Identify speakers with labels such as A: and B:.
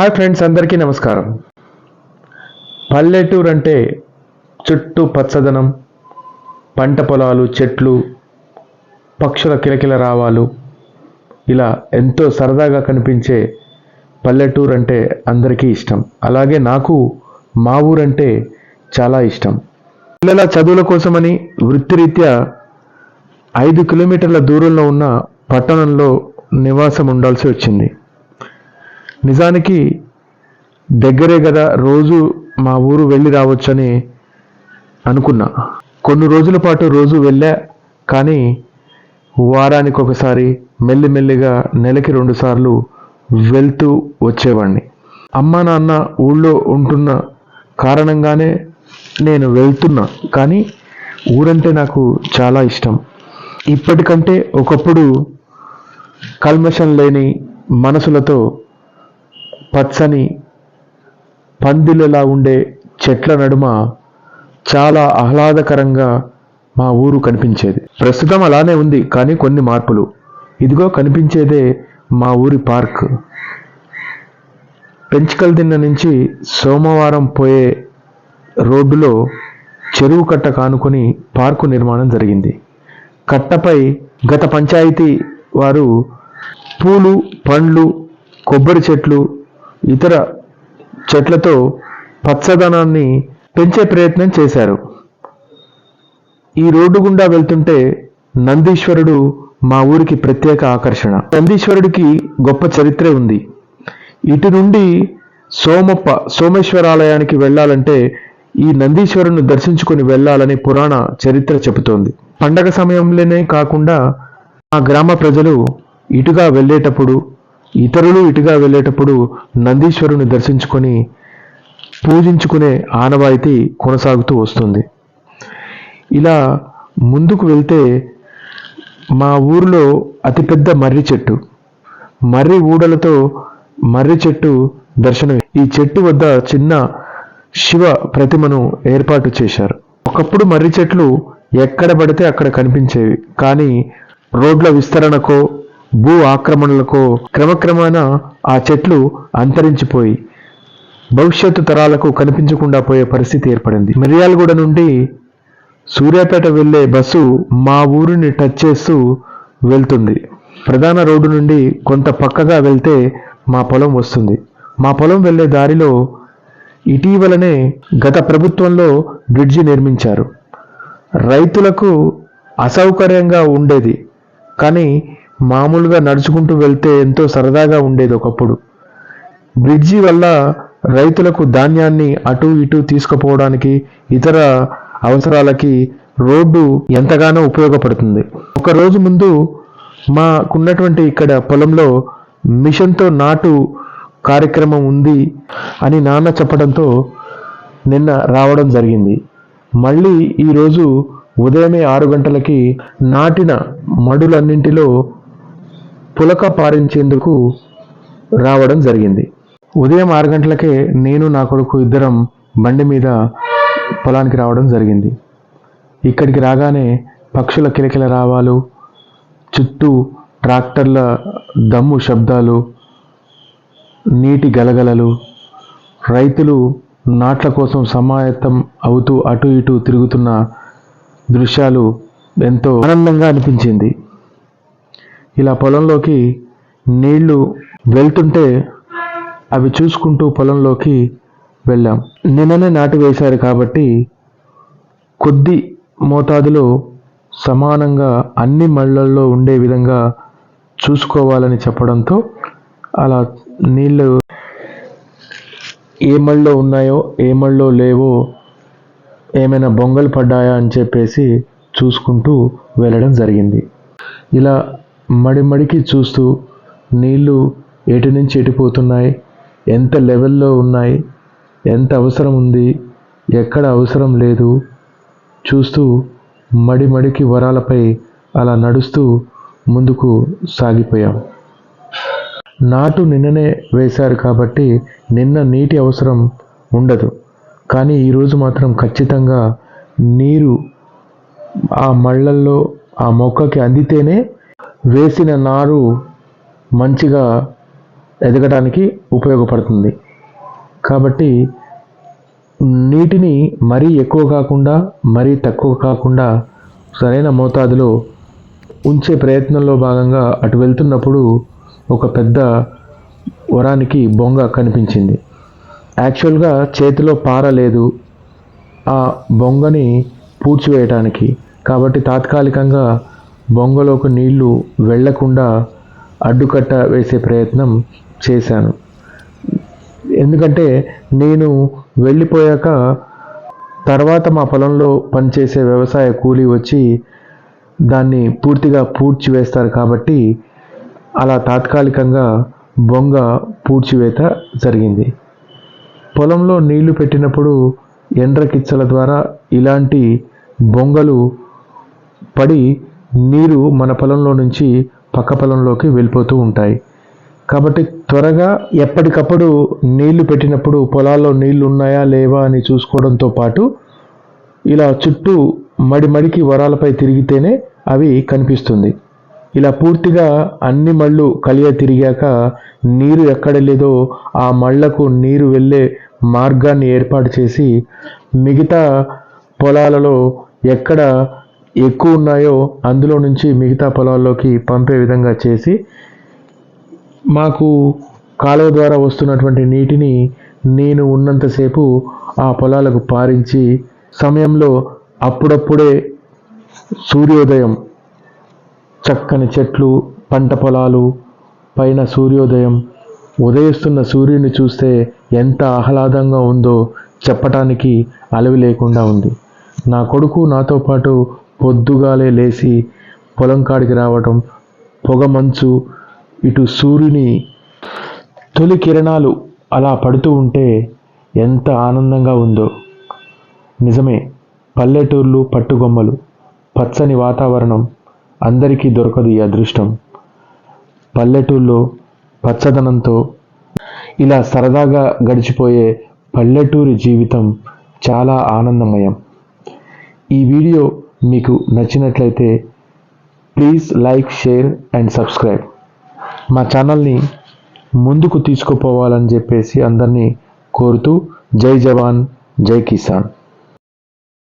A: Hi friends అందరికీ నమస్కారం. పల్లెటూరు అంటే చుట్టూ పచ్చదనం పంట పొలాలు చెట్లు పక్షుల కిలకిల రావాలు. ఇలా ఎంతో సరదాగా కనిపించే పల్లెటూరు అంటే అందరికీ ఇష్టం. అలాగే నాకు మా ఊరంటే చాలా ఇష్టం. పిల్లల చదువుల కోసమని వృత్తిరీత్యా ఐదు కిలోమీటర్ల దూరంలో ఉన్న పట్టణంలో నివాసం ఉండాల్సి వచ్చింది. నిజానికి దగ్గరే కదా రోజు మా ఊరు వెళ్ళి రావచ్చని అనుకున్నా. కొన్ని రోజుల పాటు రోజు వెళ్ళా కానీ వారానికి ఒకసారి మెల్లిమెల్లిగా నెలకి రెండుసార్లు వెళ్తూ వచ్చేవాడిని అమ్మ నాన్న ఊళ్ళో ఉంటున్న కారణంగానే నేను వెళ్తున్నా కానీ ఊరంటే నాకు చాలా ఇష్టం. ఇప్పటికంటే ఒకప్పుడు కల్మషం లేని మనసులతో పచ్చని పందిలలా ఉండే చెట్ల నడుమ చాలా ఆహ్లాదకరంగా మా ఊరు కనిపించేది. ప్రస్తుతం అలానే ఉంది కానీ కొన్ని మార్పులు. ఇదిగో కనిపించేదే మా ఊరి పార్క్. పెంచుకల్ దిన్న నుంచి సోమవారం పోయే రోడ్డులో చెరువు కట్ట కానుకొని పార్కు నిర్మాణం జరిగింది. కట్టపై గత పంచాయతీ వారు పూలు పండ్లు కొబ్బరి చెట్లు ఇతర చెట్లతో పచ్చదనాన్ని పెంచే ప్రయత్నం చేశారు. ఈ రోడ్డు గుండా వెళ్తుంటే నందీశ్వరుడు మా ఊరికి ప్రత్యేక ఆకర్షణ. నందీశ్వరుడికి గొప్ప చరిత్రే ఉంది. ఇటు నుండి సోమప్ప సోమేశ్వరాలయానికి వెళ్ళాలంటే ఈ నందీశ్వరుని దర్శించుకొని వెళ్ళాలని పురాణ చరిత్ర చెబుతోంది. పండగ సమయంలోనే కాకుండా ఆ గ్రామ ప్రజలు ఇటుగా వెళ్ళేటప్పుడు ఇతరులు ఇటుగా వెళ్ళేటప్పుడు నందీశ్వరుని దర్శించుకొని పూజించుకునే ఆనవాయితీ కొనసాగుతూ వస్తుంది. ఇలా ముందుకు వెళ్తే మా ఊరిలో అతిపెద్ద మర్రి చెట్టు. మర్రి ఊడలతో మర్రి చెట్టు దర్శనం. ఈ చెట్టు వద్ద చిన్న శివ ప్రతిమను ఏర్పాటు చేశారు. ఒకప్పుడు మర్రి చెట్లు ఎక్కడ పడితే అక్కడ కనిపించేవి. కానీ రోడ్ల విస్తరణకో భూ ఆక్రమణలకో క్రమక్రమాన ఆ చెట్లు అంతరించిపోయి భవిష్యత్తు తరాలకు కనిపించకుండా పోయే పరిస్థితి ఏర్పడింది. మిర్యాలగూడ నుండి సూర్యాపేట వెళ్ళే బస్సు మా ఊరిని టచ్ చేస్తూ వెళ్తుంది. ప్రధాన రోడ్డు నుండి కొంత పక్కగా వెళ్తే మా పొలం వస్తుంది. మా పొలం వెళ్ళే దారిలో ఇటీవలనే గత ప్రభుత్వంలో బ్రిడ్జి నిర్మించారు. రైతులకు అసౌకర్యంగా ఉండేది. కానీ మామూలుగా నడుచుకుంటూ వెళ్తే ఎంతో సరదాగా ఉండేది ఒకప్పుడు. బ్రిడ్జి వల్ల రైతులకు ధాన్యాన్ని అటు ఇటు తీసుకుపోవడానికి ఇతర అవసరాలకి రోడ్డు ఎంతగానో ఉపయోగపడుతుంది. ఒక రోజు ముందు మాకున్నటువంటి ఇక్కడ పొలంలో మిషన్తో నాటు కార్యక్రమం ఉంది అని నాన్న చెప్పడంతో నిన్న రావడం జరిగింది. మళ్ళీ ఈరోజు ఉదయమే ఆరు గంటలకి నాటిన మడులన్నింటిలో పులక పారించేందుకు రావడం జరిగింది. ఉదయం ఆరు గంటలకే నేను నా కొడుకు ఇద్దరం బండి మీద పొలానికి రావడం జరిగింది. ఇక్కడికి రాగానే పక్షుల కిలకిల రావాలు చుట్టూ ట్రాక్టర్ల దమ్ము శబ్దాలు నీటి గలగలలు రైతులు నాట్ల కోసం సమాయత్తం అవుతూ అటు ఇటు తిరుగుతున్న దృశ్యాలు ఎంతో ఆనందంగా అనిపించింది. ఇలా పొలంలోకి నీళ్ళు వెళ్తుంటే అవి చూసుకుంటూ పొలంలోకి వెళ్ళాం. నిన్ననే నాటు వేశారు కాబట్టి కొద్ది మోతాదులో సమానంగా అన్ని మళ్ళల్లో ఉండే విధంగా చూసుకోవాలని చెప్పడంతో అలా నీళ్ళు ఏ మళ్ళలో ఉన్నాయో ఏ మళ్ళలో లేవో ఏమైనా బొంగలు పడ్డాయా అని చెప్పేసి చూసుకుంటూ వెళ్ళడం జరిగింది. ఇలా మడి మడికి చూస్తూ నీళ్ళు ఎటు నుంచి ఎటుపోతున్నాయి ఎంత లెవెల్లో ఉన్నాయి? ఎంత అవసరం ఉంది? ఎక్కడ అవసరం లేదు? చూస్తూ మడి మడికి వరాలపై అలా నడుస్తూ ముందుకు సాగిపోయాం. నాటు నిన్ననే వేశారు కాబట్టి నిన్న నీటి అవసరం ఉండదు. కానీ ఈరోజు మాత్రం ఖచ్చితంగా నీరు ఆ మళ్ళల్లో ఆ మొక్కకి అందితేనే వేసిన నారు మంచిగా ఎదగడానికి ఉపయోగపడుతుంది. కాబట్టి నీటిని మరీ ఎక్కువ కాకుండా మరీ తక్కువ కాకుండా సరైన మోతాదులో ఉంచే ప్రయత్నంలో భాగంగా అటు వెళ్తున్నప్పుడు ఒక పెద్ద వరానికి బొంగ కనిపించింది. యాక్చువల్గా చేతిలో పార లేదు. ఆ బొంగని పూడ్చివేయటానికి. కాబట్టి తాత్కాలికంగా బొంగలోకి నీళ్ళు వెళ్ళకుండా అడ్డుకట్ట వేసే ప్రయత్నం చేశాను. ఎందుకంటే నేను వెళ్ళిపోయాక తర్వాత మా పొలంలో పనిచేసే వ్యవసాయ కూలీ వచ్చి దాన్ని పూర్తిగా పూడ్చివేస్తారు కాబట్టి అలా తాత్కాలికంగా బొంగ పూడ్చివేత జరిగింది. పొలంలో నీళ్ళు పెట్టినప్పుడు ఎండ్రకిచ్చల ద్వారా ఇలాంటి బొంగలు పడి నీరు మన పొలంలో నుంచి పక్క పొలంలోకి వెళ్ళిపోతూ ఉంటాయి. కాబట్టి త్వరగా ఎప్పటికప్పుడు నీళ్ళు పెట్టినప్పుడు పొలాల్లో నీళ్ళు ఉన్నాయా లేవా అని చూసుకోవడంతో పాటు ఇలా చుట్టూ మడి మడికి వరాలపై తిరిగితేనే అవి కనిపిస్తుంది. ఇలా పూర్తిగా అన్ని మళ్ళు కలియ తిరిగాక నీరు ఎక్కడ లేదో ఆ మళ్ళకు నీరు వెళ్ళే మార్గాన్ని ఏర్పాటు చేసి మిగతా పొలాలలో ఎక్కడ ఎక్కువ ఉన్నాయో అందులో నుంచి మిగతా పొలాల్లోకి పంపే విధంగా చేసి మాకు కాలువ ద్వారా వస్తున్నటువంటి నీటిని నేను ఉన్నంతసేపు ఆ పొలాలకు పారించి సమయంలో అప్పుడప్పుడే సూర్యోదయం. చక్కని చెట్లు పంట పొలాలు పైన సూర్యోదయం. ఉదయిస్తున్న సూర్యుని చూస్తే ఎంత ఆహ్లాదంగా ఉందో చెప్పటానికి అలవి లేకుండా ఉంది. నా కొడుకు నాతో పాటు పొద్దుగాలే లేచి పొలం కాడికి రావటం పొగమంచు ఇటు సూర్యుని తొలి కిరణాలు అలా పడుతూ ఉంటే ఎంత ఆనందంగా ఉందో. నిజమే పల్లెటూర్లు పట్టుగొమ్మలు పచ్చని వాతావరణం అందరికీ దొరకదు ఈ అదృష్టం. పల్లెటూర్లో పచ్చదనంతో ఇలా సరదాగా గడిచిపోయే పల్లెటూరి జీవితం చాలా ఆనందమయం. ఈ వీడియో మీకు నచ్చినట్లయితే please like share and subscribe. మా ఛానల్ని ముందుకు తీసుకుపోవాలని చెప్పేసి అందరినీ కోరుతూ జై జవాన్ జై కిసాన్.